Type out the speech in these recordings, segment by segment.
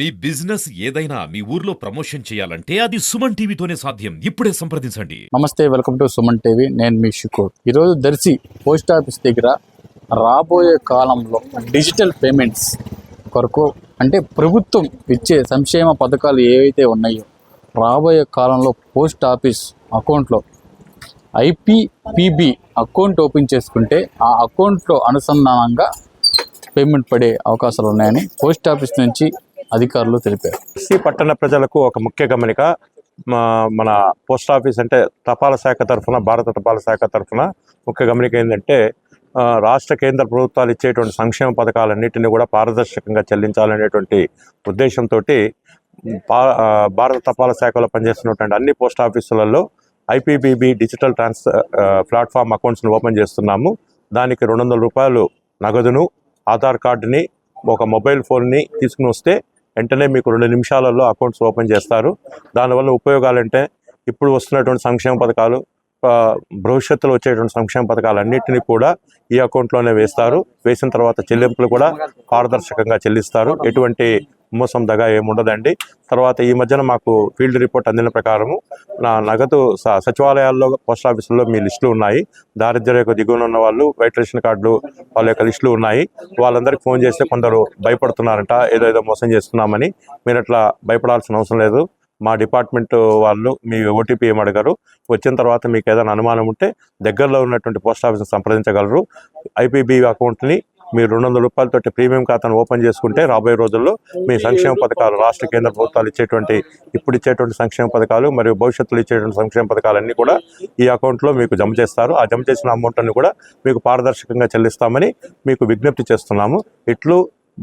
మీ business ఏదైనా మీ ఊర్లో promotion చేయాలంటే అది సుమన్ టీవీతోనే సాధ్యం. ఇప్పుడే సంప్రదించండి. నమస్తే వెల్కమ్ టు సుమన్ టీవీ. నేను మీ షుకూర్. ఈరోజు దర్శి పోస్ట్ ఆఫీస్ దగ్గర రాబోయే కాలంలో డిజిటల్ పేమెంట్స్ కొరకు అంటే ప్రభుత్వం ఇచ్చే సంక్షేమ పథకాలు ఏవైతే ఉన్నాయో రాబోయే కాలంలో పోస్ట్ ఆఫీస్ అకౌంట్లో I P P B account open చేసుకుంటే ఆ అకౌంట్లో అనుసంధానంగా పేమెంట్ పడే అవకాశాలు ఉన్నాయని పోస్ట్ ఆఫీస్ నుంచి అధికారులు తెలిపారు. ఎస్సీ పట్టణ ప్రజలకు ఒక ముఖ్య గమనిక మా- మన పోస్ట్ ఆఫీస్ అంటే తపాలా శాఖ తరఫున భారత తపాలా శాఖ తరఫున ముఖ్య గమనిక ఏంటంటే రాష్ట్ర కేంద్ర ప్రభుత్వాలు ఇచ్చేటువంటి సంక్షేమ పథకాలన్నింటినీ కూడా పారదర్శకంగా చెల్లించాలనేటువంటి ఉద్దేశంతో భారత తపాలా శాఖలో పనిచేస్తున్నటువంటి అన్ని పోస్ట్ ఆఫీసులలో ఐపీబీబీ డిజిటల్ ట్రాన్స్ ప్లాట్ఫామ్ అకౌంట్స్ని ఓపెన్ చేస్తున్నాము. దానికి రెండు వందల రూపాయలు నగదును ఆధార్ కార్డుని ఒక మొబైల్ ఫోన్ని తీసుకుని వస్తే వెంటనే మీకు రెండు నిమిషాలలో అకౌంట్స్ ఓపెన్ చేస్తారు. దానివల్ల ఉపయోగాలంటే ఇప్పుడు వస్తున్నటువంటి సంక్షేమ పథకాలు భవిష్యత్తులో వచ్చేటువంటి సంక్షేమ పథకాలు అన్నింటినీ కూడా ఈ అకౌంట్లోనే వేస్తారు. వేసిన తర్వాత చెల్లింపులు కూడా పారదర్శకంగా చెల్లిస్తారు. ఎటువంటి మోసం దగా ఏముండదండి. తర్వాత ఈ మధ్యన మాకు ఫీల్డ్ రిపోర్ట్ అందిన ప్రకారము నా నగదు స- సచివాలయాల్లో పోస్ట్ ఆఫీసుల్లో మీ లిస్టులు ఉన్నాయి. దారిద్ర్య యొక్క దిగువన ఉన్న వాళ్ళు వైట్ రేషన్ కార్డులు వాళ్ళ యొక్క లిస్టులు ఉన్నాయి. వాళ్ళందరికీ ఫోన్ చేస్తే కొందరు భయపడుతున్నారంట ఏదో ఏదో మోసం చేస్తున్నామని. మీరు అట్లా భయపడాల్సిన అవసరం లేదు. మా డిపార్ట్మెంట్ వాళ్ళు మీ ఓటీపీ ఏం అడగరు. వచ్చిన తర్వాత మీకు ఏదైనా అనుమానం ఉంటే దగ్గరలో ఉన్నటువంటి పోస్ట్ ఆఫీస్ని సంప్రదించగలరు. ఐపీబీ అకౌంట్ని మీరు రెండు వందల రూపాయలతోటి ప్రీమియం ఖాతాను ఓపెన్ చేసుకుంటే రాబోయే రోజుల్లో మీ సంక్షేమ పథకాలు రాష్ట్ర కేంద్ర ప్రభుత్వాలు ఇచ్చేటువంటి ఇప్పుడు ఇచ్చేటువంటి సంక్షేమ పథకాలు మరియు భవిష్యత్తులో ఇచ్చేటువంటి సంక్షేమ పథకాలన్నీ కూడా ఈ అకౌంట్లో మీకు జమ చేస్తారు. ఆ జమ చేసిన అమౌంట్ అన్ని కూడా మీకు పారదర్శకంగా చెల్లిస్తామని మీకు విజ్ఞప్తి చేస్తున్నాము. ఇట్లు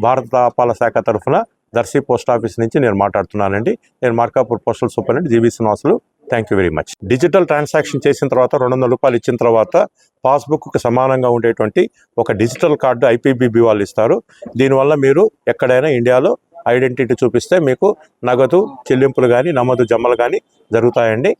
భారత పాల శాఖ తరఫున దర్శి పోస్ట్ ఆఫీస్ నుంచి నేను మాట్లాడుతున్నానండి. నేను Markapur postal superintendent GV Srinivasulu thank you very much digital transaction చేసిన తర్వాత రెండు వందల రూపాయలు ఇచ్చిన తర్వాత పాస్బుక్కి సమానంగా ఉండేటువంటి ఒక డిజిటల్ కార్డు ఐపీబీబీ వాళ్ళు ఇస్తారు. దీనివల్ల మీరు ఎక్కడైనా ఇండియాలో ఐడెంటిటీ చూపిస్తే మీకు నగదు చెల్లింపులు కానీ నమోదు జమ్మలు కానీ జరుగుతాయండి.